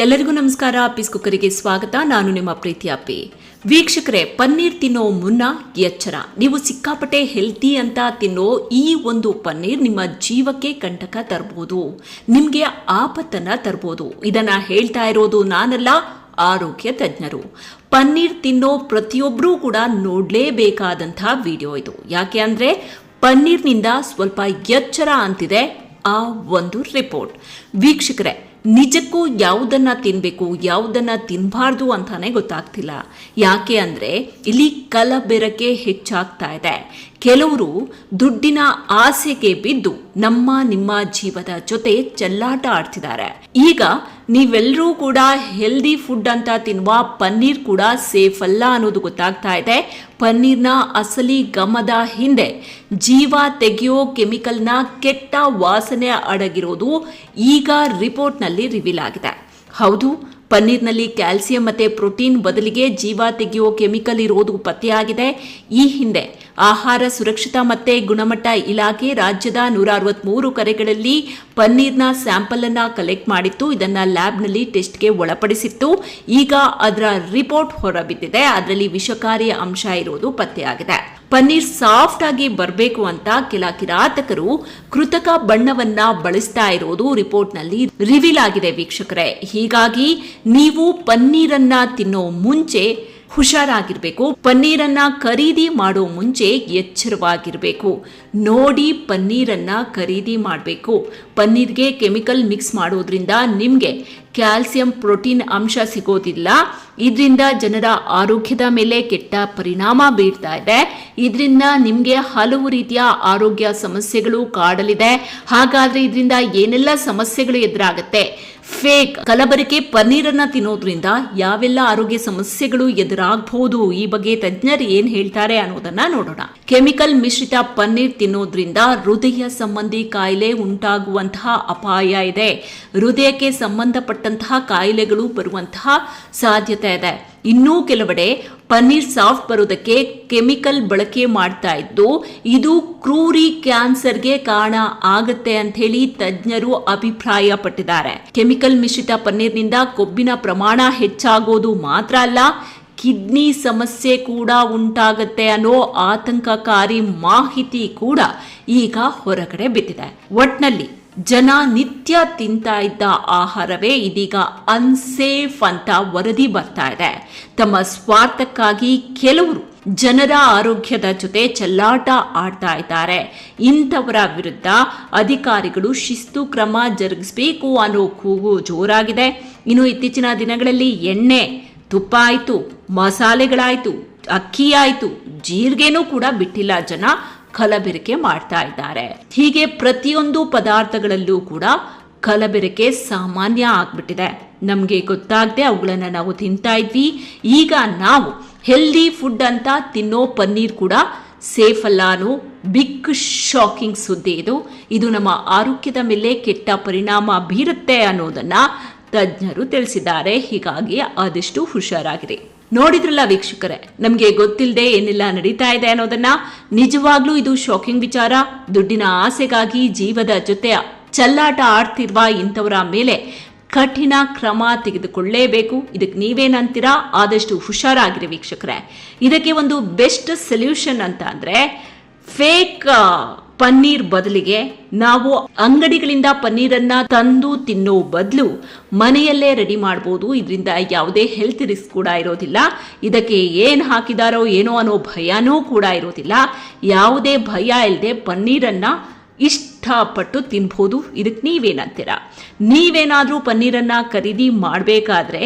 ಎಲ್ಲರಿಗೂ ನಮಸ್ಕಾರ. ಅಪ್ಪಿಸ್ ಕುಕ್ಕರಿಗೆ ಸ್ವಾಗತ. ನಾನು ನಿಮ್ಮ ಪ್ರೀತಿ ಅಪ್ಪಿ. ವೀಕ್ಷಕರೇ, ಪನ್ನೀರ್ ತಿನ್ನೋ ಮುನ್ನ ಎಚ್ಚರ. ನೀವು ಸಿಕ್ಕಾಪಟ್ಟೆ ಹೆಲ್ತಿ ಅಂತ ತಿನ್ನೋ ಈ ಒಂದು ಪನ್ನೀರ್ ನಿಮ್ಮ ಜೀವಕ್ಕೆ ಕಂಟಕ ತರಬಹುದು ನಿಮಗೆ ಆಪತ್ತನ್ನ ತರಬಹುದು ಇದನ್ನ ಹೇಳ್ತಾ ಇರೋದು ನಾನಲ್ಲ, ಆರೋಗ್ಯ ತಜ್ಞರು. ಪನ್ನೀರ್ ತಿನ್ನೋ ಪ್ರತಿಯೊಬ್ಬರೂ ಕೂಡ ನೋಡಲೇಬೇಕಾದಂಥ ವಿಡಿಯೋ ಇದು. ಯಾಕೆ ಅಂದರೆ, ಪನ್ನೀರ್ನಿಂದ ಸ್ವಲ್ಪ ಎಚ್ಚರ ಅಂತಿದೆ ಆ ಒಂದು ರಿಪೋರ್ಟ್ ವೀಕ್ಷಕರೇ ನಿಜಕ್ಕೂ ಯಾವುದನ್ನ ತಿನ್ನಬೇಕು ಯಾವುದನ್ನ ತಿನ್ನಬಾರ್ದು ಅಂತಾನೆ ಗೊತ್ತಾಗ್ತಿಲ್ಲ. ಯಾಕೆ ಅಂದರೆ ಇಲ್ಲಿ ಕಲಬೆರಕೆ ಹೆಚ್ಚಾಗ್ತಾ ಇದೆ. ಕೆಲವರು ದುಡ್ಡಿನ ಆಸೆಗೆ ಬಿದ್ದು ನಮ್ಮ ನಿಮ್ಮ ಜೀವದ ಜೊತೆ ಚೆಲ್ಲಾಟ ಆಡ್ತಿದ್ದಾರೆ. ಈಗ ನೀವೆಲ್ಲರೂ ಕೂಡ ಹೆಲ್ದಿ ಫುಡ್ ಅಂತ ತಿನ್ನುವ ಪನ್ನೀರ್ ಕೂಡ ಸೇಫ್ ಅಲ್ಲ ಅನ್ನೋದು ಗೊತ್ತಾಗ್ತಾ ಇದೆ. ಪನ್ನೀರ್ನ ಅಸಲಿ ಗಮದ ಹಿಂದೆ ಜೀವ ತೆಗೆಯೋ ಕೆಮಿಕಲ್ನ ಕೆಟ್ಟ ವಾಸನೆ ಅಡಗಿರೋದು ಈಗ ರಿಪೋರ್ಟ್ನಲ್ಲಿ ರಿವೀಲ್ ಆಗಿದೆ. ಹೌದು, ಪನ್ನೀರ್ನಲ್ಲಿ ಕ್ಯಾಲ್ಸಿಯಂ ಮತ್ತು ಪ್ರೋಟೀನ್ ಬದಲಿಗೆ ಜೀವ ತೆಗೆಯೋ ಕೆಮಿಕಲ್ ಇರೋದು ಪತ್ತೆಯಾಗಿದೆ. ಈ ಹಿಂದೆ ಆಹಾರ ಸುರಕ್ಷತಾ ಮತ್ತೆ ಗುಣಮಟ್ಟ ಇಲಾಖೆ ರಾಜ್ಯದ ನೂರ ಅರವತ್ಮೂರು ಕರೆಗಳಲ್ಲಿ ಪನ್ನೀರ್ನ ಸ್ಯಾಂಪಲ್ ಅನ್ನು ಕಲೆಕ್ಟ್ ಮಾಡಿತ್ತು. ಇದನ್ನ ಲ್ಯಾಬ್ನಲ್ಲಿ ಟೆಸ್ಟ್ಗೆ ಒಳಪಡಿಸಿತ್ತು. ಈಗ ಅದರ ರಿಪೋರ್ಟ್ ಹೊರಬಿದ್ದಿದೆ. ಅದರಲ್ಲಿ ವಿಷಕಾರಿ ಅಂಶ ಇರುವುದು ಪತ್ತೆಯಾಗಿದೆ. ಪನ್ನೀರ್ ಸಾಫ್ಟ್ ಆಗಿ ಬರಬೇಕು ಅಂತ ಕೆಲ ಕಿರಾತಕರು ಕೃತಕ ಬಣ್ಣವನ್ನ ಬಳಸ್ತಾ ಇರೋದು ರಿಪೋರ್ಟ್ನಲ್ಲಿ ರಿವೀಲ್ ಆಗಿದೆ ವೀಕ್ಷಕರೇ. ಹೀಗಾಗಿ ನೀವು ಪನ್ನೀರನ್ನ ತಿನ್ನೋ ಮುಂಚೆ ಹುಷಾರಾಗಿರ್ಬೇಕು. ಪನ್ನೀರನ್ನ ಖರೀದಿ ಮಾಡೋ ಮುಂಚೆ ಎಚ್ಚರವಾಗಿರಬೇಕು. ನೋಡಿ ಪನ್ನೀರನ್ನ ಖರೀದಿ ಮಾಡಬೇಕು. ಪನ್ನೀರ್ಗೆ ಕೆಮಿಕಲ್ ಮಿಕ್ಸ್ ಮಾಡೋದ್ರಿಂದ ನಿಮಗೆ ಕ್ಯಾಲ್ಸಿಯಂ ಪ್ರೋಟೀನ್ ಅಂಶ ಸಿಗೋದಿಲ್ಲ. ಇದರಿಂದ ಜನರ ಆರೋಗ್ಯದ ಮೇಲೆ ಕೆಟ್ಟ ಪರಿಣಾಮ ಬೀರ್ತಾ ಇದೆ. ಇದರಿಂದ ನಿಮಗೆ ಹಲವು ರೀತಿಯ ಆರೋಗ್ಯ ಸಮಸ್ಯೆಗಳು ಕಾಡಲಿದೆ. ಹಾಗಾದರೆ ಇದರಿಂದ ಏನೆಲ್ಲ ಸಮಸ್ಯೆಗಳು ಎದುರಾಗುತ್ತೆ? ಫೇಕ್ ಕಲಬರಿಕೆ ಪನ್ನೀರನ್ನ ತಿನ್ನೋದ್ರಿಂದ ಯಾವೆಲ್ಲ ಆರೋಗ್ಯ ಸಮಸ್ಯೆಗಳು ಎದುರಾಗಬಹುದು ಈ ಬಗ್ಗೆ ತಜ್ಞರು ಏನ್ ಹೇಳ್ತಾರೆ ಅನ್ನೋದನ್ನ ನೋಡೋಣ. ಕೆಮಿಕಲ್ ಮಿಶ್ರಿತ ಪನ್ನೀರ್ ತಿನ್ನೋದ್ರಿಂದ ಹೃದಯ ಸಂಬಂಧಿ ಕಾಯಿಲೆ ಉಂಟಾಗುವಂತಹ ಅಪಾಯ ಇದೆ. ಹೃದಯಕ್ಕೆ ಸಂಬಂಧಪಟ್ಟಂತಹ ಕಾಯಿಲೆಗಳು ಬರುವಂತಹ ಸಾಧ್ಯತೆ ಇದೆ. ಇನ್ನೂ ಕೆಲವೆಡೆ ಪನ್ನೀರ್ ಸಾಫ್ಟ್ ಬರೋದಕ್ಕೆ ಕೆಮಿಕಲ್ ಬಳಕೆ ಮಾಡ್ತಾ ಇದ್ದು, ಇದು ಕ್ರೂರಿ ಕ್ಯಾನ್ಸರ್ಗೆ ಕಾರಣ ಆಗುತ್ತೆ ಅಂತ ಹೇಳಿ ತಜ್ಞರು ಅಭಿಪ್ರಾಯ ಪಟ್ಟಿದ್ದಾರೆ ಕೆಮಿಕಲ್ ಮಿಶ್ರಿತ ಪನ್ನೀರ್ನಿಂದ ಕೊಬ್ಬಿನ ಪ್ರಮಾಣ ಹೆಚ್ಚಾಗೋದು ಮಾತ್ರ ಅಲ್ಲ, ಕಿಡ್ನಿ ಸಮಸ್ಯೆ ಕೂಡ ಉಂಟಾಗುತ್ತೆ ಅನ್ನೋ ಆತಂಕಕಾರಿ ಮಾಹಿತಿ ಕೂಡ ಈಗ ಹೊರಗಡೆ ಬಿದ್ದಿದೆ. ಒಟ್ನಲ್ಲಿ ಜನ ನಿತ್ಯ ತಿಂತಾ ಇದ್ದ ಆಹಾರವೇ ಇದೀಗ ಅನ್ಸೇಫ್ ಅಂತ ವರದಿ ಬರ್ತಾ ಇದೆ. ತಮ್ಮ ಸ್ವಾರ್ಥಕ್ಕಾಗಿ ಕೆಲವರು ಜನರ ಆರೋಗ್ಯದ ಜೊತೆ ಚೆಲ್ಲಾಟ ಆಡ್ತಾ ಇದ್ದಾರೆ. ಇಂಥವರ ವಿರುದ್ಧ ಅಧಿಕಾರಿಗಳು ಶಿಸ್ತು ಕ್ರಮ ಜರುಗಿಸಬೇಕು ಅನ್ನೋ ಕೂಗು ಜೋರಾಗಿದೆ. ಇನ್ನು ಇತ್ತೀಚಿನ ದಿನಗಳಲ್ಲಿ ಎಣ್ಣೆ, ತುಪ್ಪ ಆಯಿತು, ಮಸಾಲೆಗಳಾಯಿತು, ಅಕ್ಕಿ ಆಯಿತು, ಜೀರಿಗೆನೂ ಕೂಡ ಬಿಟ್ಟಿಲ್ಲ ಜನ. ಕಲಬೆರಕೆ ಮಾಡ್ತಾ ಇದ್ದಾರೆ. ಹೀಗೆ ಪ್ರತಿಯೊಂದು ಪದಾರ್ಥಗಳಲ್ಲೂ ಕೂಡ ಕಲಬೆರಕೆ ಸಾಮಾನ್ಯ ಆಗ್ಬಿಟ್ಟಿದೆ. ನಮಗೆ ಗೊತ್ತಾಗದೆ ಅವುಗಳನ್ನು ನಾವು ತಿಂತಾ ಇದ್ವಿ. ಈಗ ನಾವು ಹೆಲ್ದಿ ಫುಡ್ ಅಂತ ತಿನ್ನೋ ಪನ್ನೀರ್ ಕೂಡ ಸೇಫ್ ಅಲ್ಲ ಬಿಗ್ ಶಾಕಿಂಗ್ ಸುದ್ದಿ ಇದು. ಇದು ನಮ್ಮ ಆರೋಗ್ಯದ ಮೇಲೆ ಕೆಟ್ಟ ಪರಿಣಾಮ ಬೀರುತ್ತೆ ಅನ್ನೋದನ್ನ ತಜ್ಞರು ತಿಳಿಸಿದ್ದಾರೆ. ಹೀಗಾಗಿ ಆದಷ್ಟು ಹುಷಾರಾಗಿರಿ. ನೋಡಿದ್ರಲ್ಲ ವೀಕ್ಷಕರೇ? ನಮಗೆ ಗೊತ್ತಿಲ್ಲದೆ ಏನೆಲ್ಲ ನಡೀತಾ ಇದೆ ಅನ್ನೋದನ್ನ ನಿಜವಾಗ್ಲೂ ಇದು ಶಾಕಿಂಗ್ ವಿಚಾರ. ದುಡ್ಡಿನ ಆಸೆಗಾಗಿ ಜೀವದ ಜೊತೆ ಚಲ್ಲಾಟ ಆಡ್ತಿರುವ ಇಂಥವರ ಮೇಲೆ ಕಠಿಣ ಕ್ರಮ ತೆಗೆದುಕೊಳ್ಳೇಬೇಕು. ಇದಕ್ಕೆ ನೀವೇನಂತೀರಾ? ಆದಷ್ಟು ಹುಷಾರಾಗಿರಿ ವೀಕ್ಷಕರೇ. ಇದಕ್ಕೆ ಒಂದು ಬೆಸ್ಟ್ ಸೊಲ್ಯೂಷನ್ ಅಂತ ಅಂದರೆ ಫೇಕ್ ಪನ್ನೀರ್ ಬದಲಿಗೆ ನಾವು ಅಂಗಡಿಗಳಿಂದ ಪನ್ನೀರನ್ನ ತಂದು ತಿನ್ನೋ ಬದಲು ಮನೆಯಲ್ಲೇ ರೆಡಿ ಮಾಡ್ಬೋದು. ಇದರಿಂದ ಯಾವುದೇ ಹೆಲ್ತ್ ರಿಸ್ಕ್ ಕೂಡ ಇರೋದಿಲ್ಲ. ಇದಕ್ಕೆ ಏನು ಹಾಕಿದಾರೋ ಏನೋ ಅನ್ನೋ ಭಯನೂ ಕೂಡ ಇರೋದಿಲ್ಲ. ಯಾವುದೇ ಭಯ ಇಲ್ಲದೆ ಪನ್ನೀರನ್ನ ಇಷ್ಟಪಟ್ಟು ತಿನ್ಬೋದು. ಇದಕ್ಕೆ ನೀವೇನಂತೀರಾ? ನೀವೇನಾದರೂ ಪನ್ನೀರನ್ನು ಖರೀದಿ ಮಾಡಬೇಕಾದ್ರೆ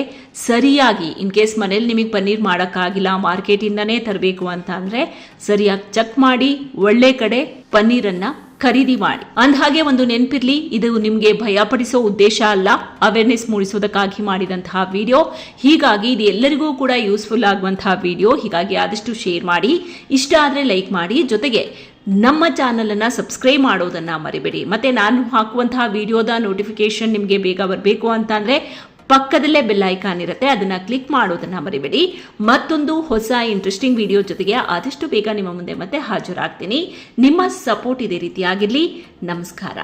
ಸರಿಯಾಗಿ, ಇನ್ ಕೇಸ್ ಮನೇಲಿ ನಿಮಗೆ ಪನ್ನೀರ್ ಮಾಡೋಕ್ಕಾಗಿಲ್ಲ, ಮಾರ್ಕೆಟಿಂದನೇ ತರಬೇಕು ಅಂತ ಅಂದರೆ ಸರಿಯಾಗಿ ಚೆಕ್ ಮಾಡಿ, ಒಳ್ಳೆ ಕಡೆ ಪನ್ನೀರನ್ನು ಖರೀದಿ ಮಾಡಿ. ಅಂದಹಾಗೆ ಒಂದು ನೆನಪಿರ್ಲಿ, ಇದು ನಿಮಗೆ ಭಯಪಡಿಸೋ ಉದ್ದೇಶ ಅಲ್ಲ ಅವೇರ್ನೆಸ್ ಮೂಡಿಸೋದಕ್ಕಾಗಿ ಮಾಡಿದಂತಹ ವಿಡಿಯೋ ಹೀಗಾಗಿ ಇದು ಎಲ್ಲರಿಗೂ ಕೂಡ ಯೂಸ್ಫುಲ್ ಆಗುವಂತಹ ವಿಡಿಯೋ ಹೀಗಾಗಿ ಆದಷ್ಟು ಶೇರ್ ಮಾಡಿ. ಇಷ್ಟ ಆದರೆ ಲೈಕ್ ಮಾಡಿ. ಜೊತೆಗೆ ನಮ್ಮ ಚಾನಲನ್ನು ಸಬ್ಸ್ಕ್ರೈಬ್ ಮಾಡೋದನ್ನು ಮರಿಬೇಡಿ. ಮತ್ತು ನಾನು ಹಾಕುವಂತಹ ವಿಡಿಯೋದ ನೋಟಿಫಿಕೇಶನ್ ನಿಮಗೆ ಬೇಗ ಬರಬೇಕು ಅಂತಂದರೆ ಪಕ್ಕದಲ್ಲೇ ಬೆಲ್ ಐಕಾನ್ ಇರುತ್ತೆ, ಅದನ್ನು ಕ್ಲಿಕ್ ಮಾಡೋದನ್ನು ಮರಿಬೇಡಿ. ಮತ್ತೊಂದು ಹೊಸ ಇಂಟ್ರೆಸ್ಟಿಂಗ್ ವಿಡಿಯೋ ಜೊತೆಗೆ ಆದಷ್ಟು ಬೇಗ ನಿಮ್ಮ ಮುಂದೆ ಮತ್ತೆ ಹಾಜರಾಗ್ತೀನಿ. ನಿಮ್ಮ ಸಪೋರ್ಟ್ ಇದೇ ರೀತಿಯಾಗಿರಲಿ. ನಮಸ್ಕಾರ.